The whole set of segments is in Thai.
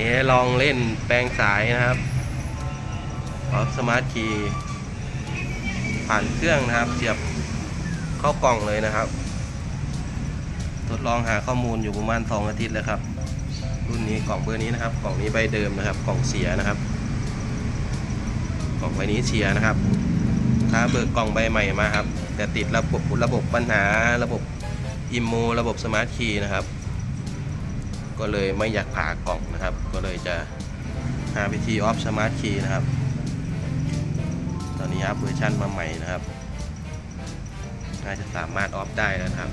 นี้ลองเล่นแปลงสายนะครับออฟสมาร์ทคีย์ผ่านเครื่องนะครับ เสียบเข้ากล่องเลยนะครับ ทดลองหาข้อมูลอยู่ประมาณ 2 อาทิตย์แล้วครับ รุ่นนี้กล่องเบอร์นี้นะครับ กล่องนี้ใบเดิมนะครับ กล่องเสียนะครับ กล่องใบนี้เสียนะครับค้าเบิกกล่องใบใหม่มาครับ แต่ติดระบบระบบปัญหาระบบอิมโมระบบสมาร์ทคีย์นะครับ ก็เลยไม่อยากผ่ากล่องนะครับ ก็เลยจะหาวิธีออฟสมาร์ทคีย์นะครับ ตอนนี้อัพเวอร์ชันมาใหม่นะครับ น่าจะสามารถออฟได้แล้วนะครับ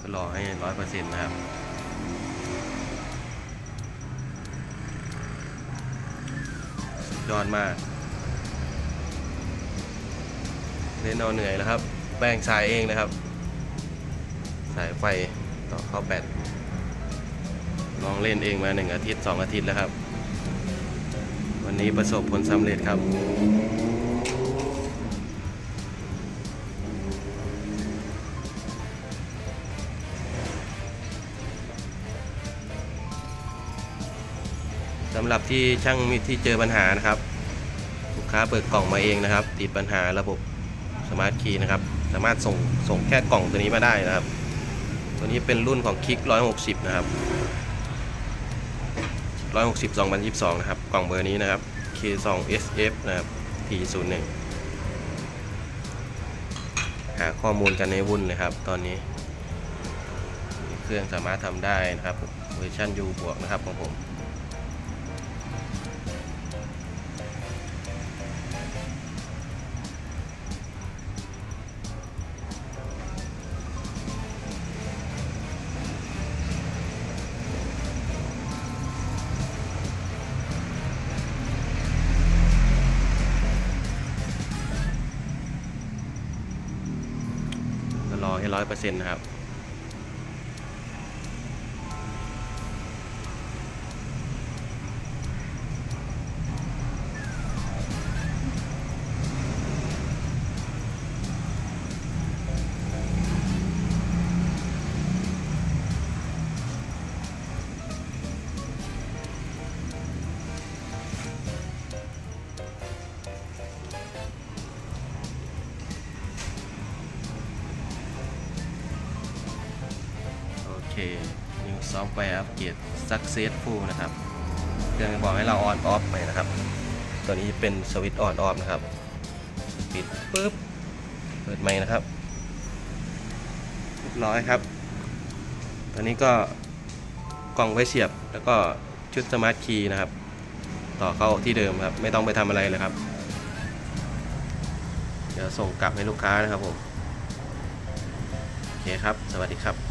ก็รอให้ร้อยเปอร์เซ็นต์นะครับดยอดมาก เล่นเอาเหนื่อยแล้วครับแบ่งสายเองนะครับ สายไฟต่อเข้าแบตลองเล่นเองมาหนึ่งอาทิตย์สองอาทิตย์แล้วครับ วันนี้ประสบผลสำเร็จครับสำหรับที่ช่างมีที่เจอปัญหานะครับ ลูกค้าเปิดกล่องมาเองนะครับ ติดปัญหาระบบ สมาร์ทคีย์นะครับ สามารถส่งส่งแค่กล่องตัวนี้มาได้นะครับ ตัวนี้เป็นรุ่นของคลิก160 นะครับ 160 2022 นะครับ กล่องเบอร์นี้นะครับ K2SF นะครับ P01 หาข้อมูลกันในวุ่นเลยครับ ตอนนี้ เครื่องสามารถทำได้นะครับเวอร์ชัน U บวกนะครับของผม รอให้ร้อยเปอร์เซ็นต์นะครับ New Software Upgrade Successful นะครับเครื่องบอกให้เรา on off ไปนะครับ ตัวนี้เป็นสวิตช์ on off นะครับ ปิดปุ๊บ เปิดใหม่นะครับเรียบร้อยครับ ตัวนี้ก็กล่องไว้เสียบแล้วก็ชุดสมาร์ทคีย์นะครับ ต่อเข้าที่เดิมครับ ไม่ต้องไปทำอะไรเลยครับ เดี๋ยวส่งกลับให้ลูกค้านะครับผม โอเคครับ สวัสดีครับ